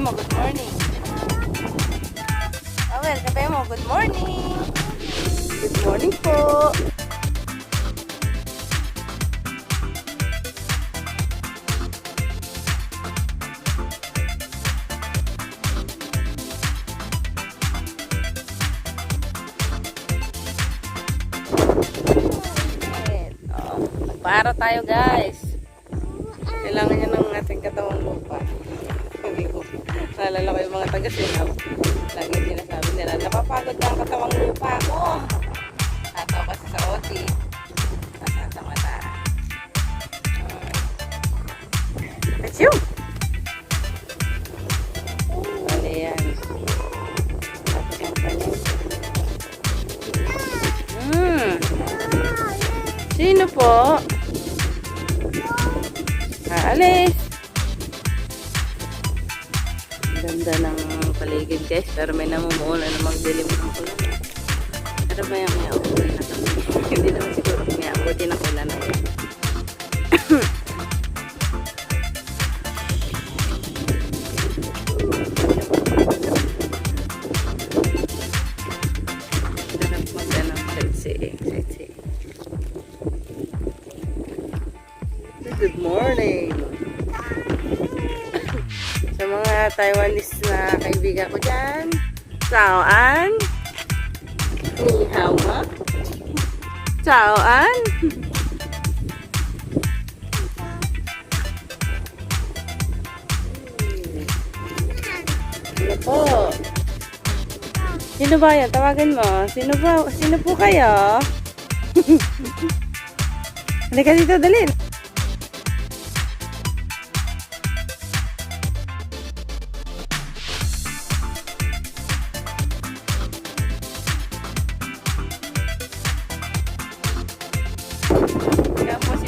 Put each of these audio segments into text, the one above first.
Mo, good morning! Awel, sabay mo, good morning! Good morning po! Oh, Nagpara tayo guys. Kailangan niya ng ating katawang lupa. Hindi ko. Naalala ko yung mga taga-sinap. Lagi sinasabi nila, napapagod na ang katawang lupa ko. Nataw kasi sa OT. Nasa sa mata. That's you! Ganda ng paligid guys. Pero may namumuuna na magdilim ng ulan. Pero maya maya uuwi na kami. Hindi naman siguro may abuti ng ulan na yan. Mga Taiwanese na kaibigan ko dyan, Sao An? Ni hao ma? Sao An? Ano po? Sino ba yan? Tawagan mo. Sino ba? Sino po kayo? Halika dito, dali.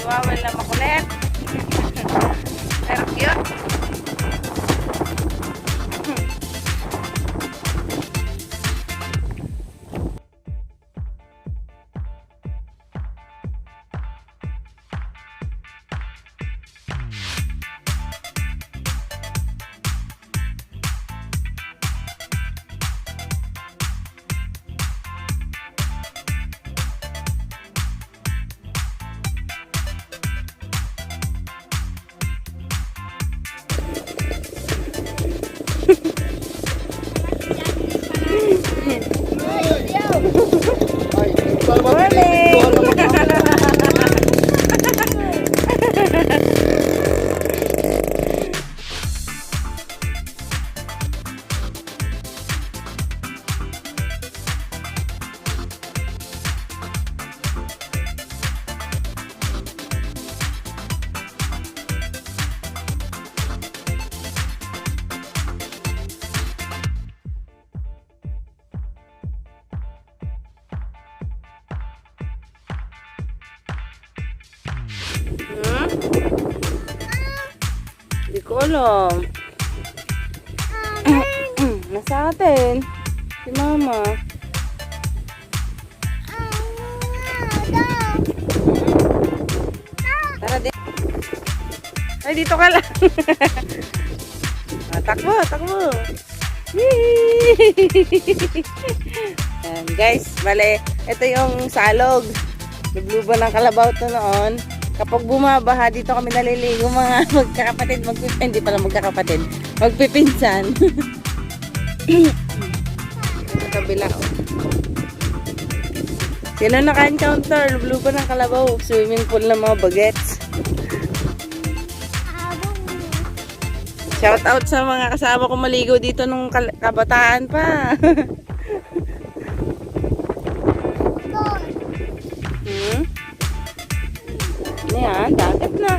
Si Wawel na makulit. Hindi ko alam. Nasa atin. Si mama. Tara din. Ay, dito ka lang. ah, takbo, takbo. Ayan, guys, bale, ito yung salog. Nagluba ng kalabaw to noon. Kapag bumabaha, dito kami naliligo mga magkakapatid, magpip hindi pala magkakapatid, magpipinsan. Sa kabila, oh. Sino naka-encounter? Lupa ng kalabaw. Swimming pool ng mga bagets. Shout out sa mga kasama ko maligo dito nung kabataan pa. Ano yan? Dagat na.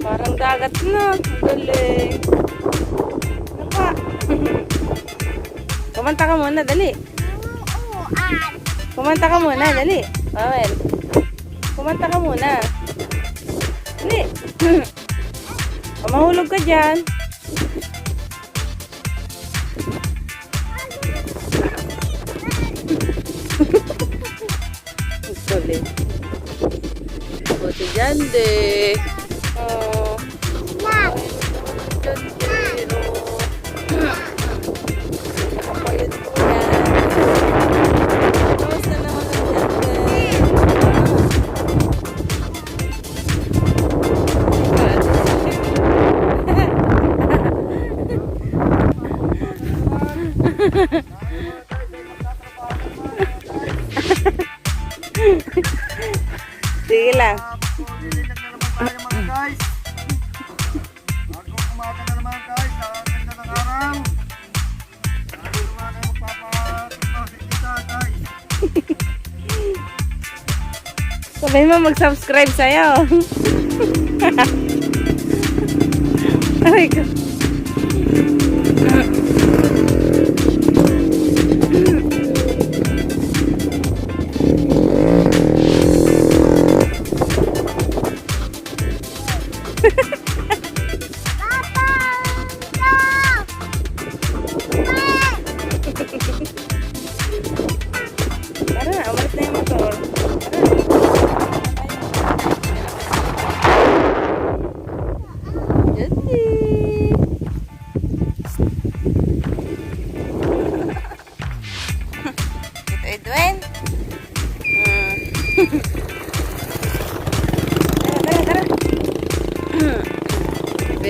Parang dagat na. Ang galing. Ano pa? Kumanta ka muna, dali. Kumanta ka muna, dali. Pawel. Kumanta ka muna. Dali. O, mahulog ka dyan. Tuloy. Buti dyan, de. Oh. De. Oh. Kapayot ko yan. Kamusta naman ang? Sige lang. Sabay mo mag-subscribe sa'yo. Aray ko.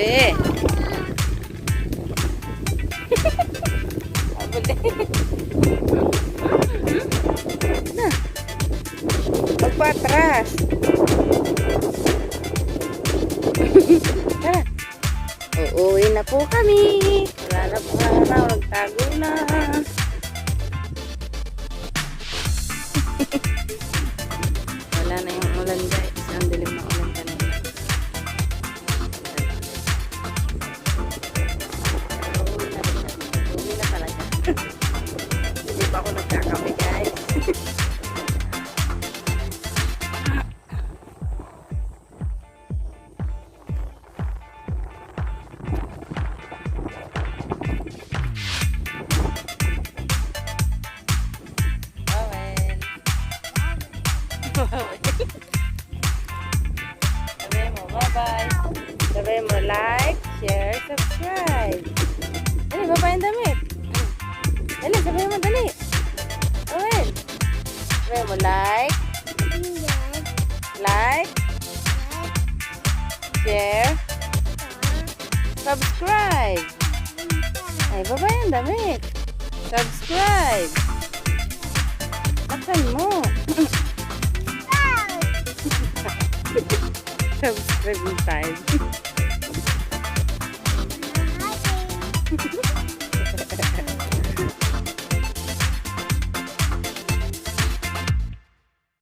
Be. Abuli. Na. Magpatras. Tara. Uuwi na po kami. Wala na po araw. Nagtago na. Wala na yung ulan guys. Sabi mo, like, like, share, subscribe. Ay, baba yung damit. Subscribe. Baksan mo. Subscribe time.